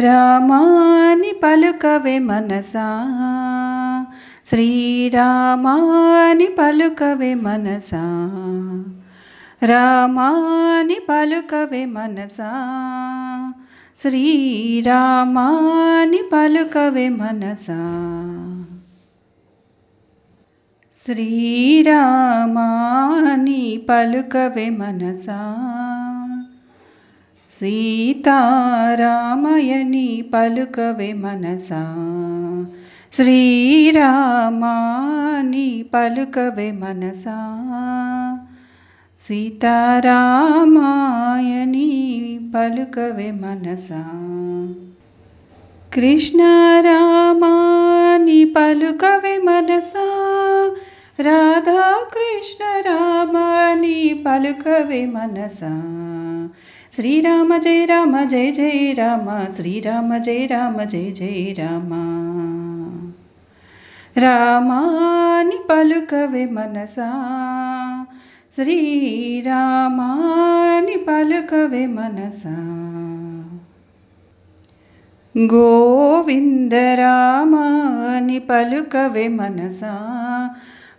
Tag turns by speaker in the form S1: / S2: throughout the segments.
S1: రామాని పలుకవే మనసా. శ్రీరామాని పలుకవే మనసా. రామాని పలుకవే మనసా. శ్రీరామాని పలుకవే మనసా. శ్రీరామాని పలుకవే మనసా. సీతారామయని పలుకవే మనసా శ్రీరామాని పలుకవే మనసా సీతారామాయని పలుకవే మనసా కృష్ణ రామాని పలుకవే మనసా రాధా కృష్ణ రామని పలుకవే మనసా. శ్రీరామ జయ రామ జయ జయ రామ శ్రీరామ జయ రామ జయ జయ రామ. రామాని పలుకవే మనసా. శ్రీరామాని పలుకవే మనసా. గోవింద రామాని పలుకవే మనసా.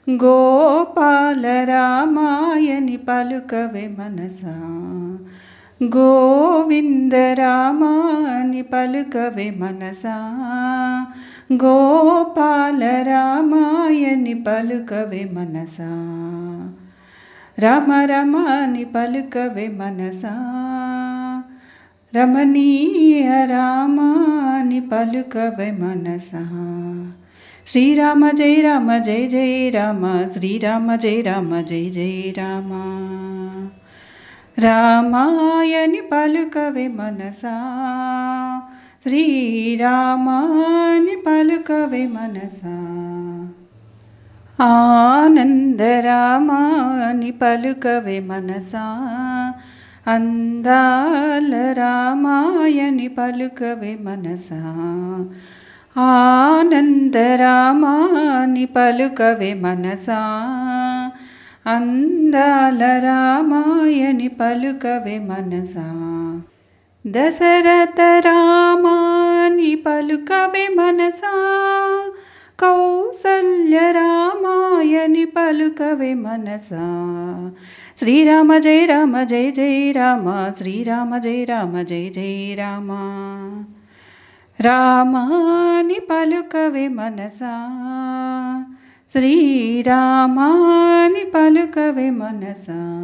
S1: గోపాల రామాయని పలుకవే మనసా. గోవింద రామాని పలుకవే మనసా. గోపాల రామాయని పలుకవే మనసా. రామ రమాని పలుకవే మనసా. రమణీయ రామాని పలుకవే మనసా శ్రీరామ జయ రామ జయ జయ రామ శ్రీరామ జయ రామ జయ జయ రామ రామాయని పలుకవే మనసా శ్రీరామాని పలుకవే మనసా ఆనందరామాని పలుకవే మనసా అందాల రామాయని పలుకవే మనసా. ఆనందరామాని పలుకవే మనసా. అందాల రామాయని పలుకవే మనసా. దశరథ రామాని పలుకవే మనసా. కౌసల్య రామాయని పలుకవే మనసా. శ్రీరామ జయ రామ జయ జయ రామ శ్రీరామ జయ రామ జయ జయ రామ. రామాని పలుకవే మనసా శ్రీరామాని పలుకవే మనసా.